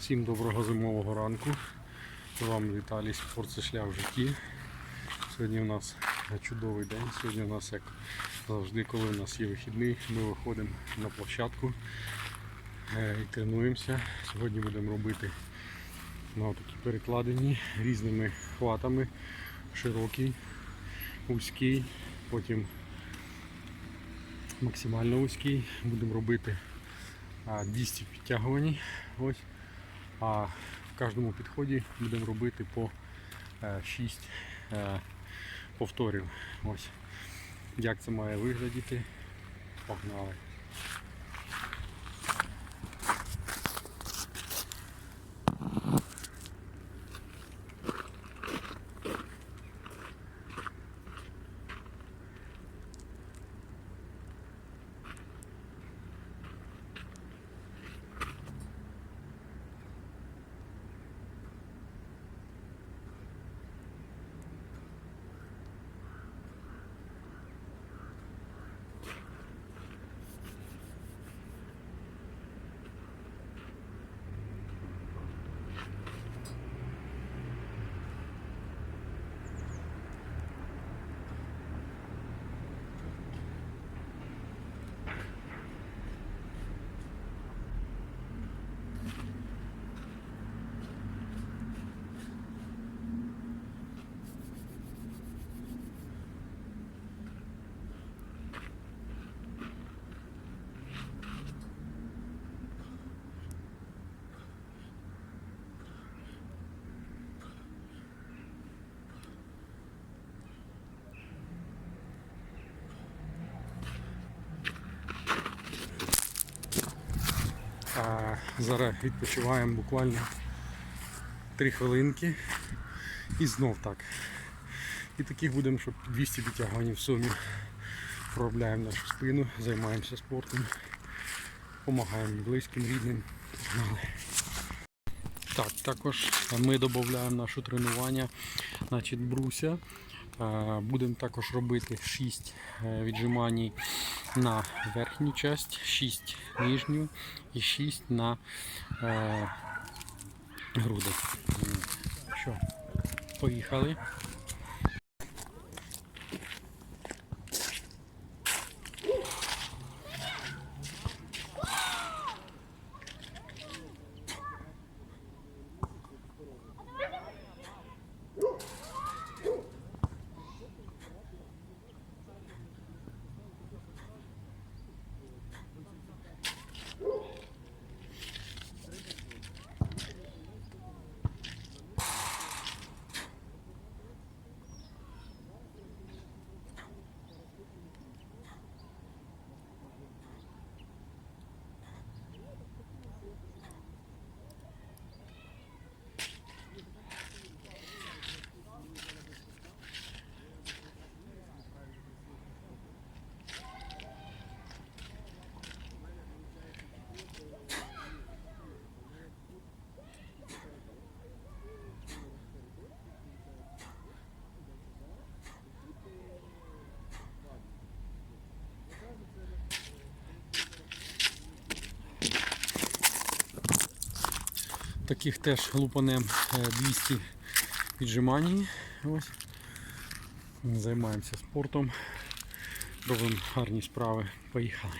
Всім доброго зимового ранку. З вами Віталій Спорт шлях в житті. Сьогодні у нас чудовий день. Сьогодні у нас, як завжди, коли у нас є вихідний, ми виходимо на площадку е, і тренуємося. Сьогодні будемо робити ну, такі перекладені різними хватами. Широкий, вузький, потім максимально вузький. Будемо робити 200 підтягувань. Ось. А в кожному підході будемо робити по 6 повторів. Ось. Як це має виглядіти? Погнали. Зараз відпочиваємо буквально 3 хвилинки і знов так. І таких будемо, щоб 200 підтягувань в сумі. Проробляємо нашу спину, займаємося спортом, допомагаємо близьким, рідним. Так, також ми додаємо наше тренування, значить, бруся. Е, Будемо також робити 6 віджимань на верхню часть, 6 нижню і 6 на е, груди. Що, поїхали. Таких теж лупанем е, 200 віджимань. Ось. Займаємося спортом, робимо гарні справи. Поїхали.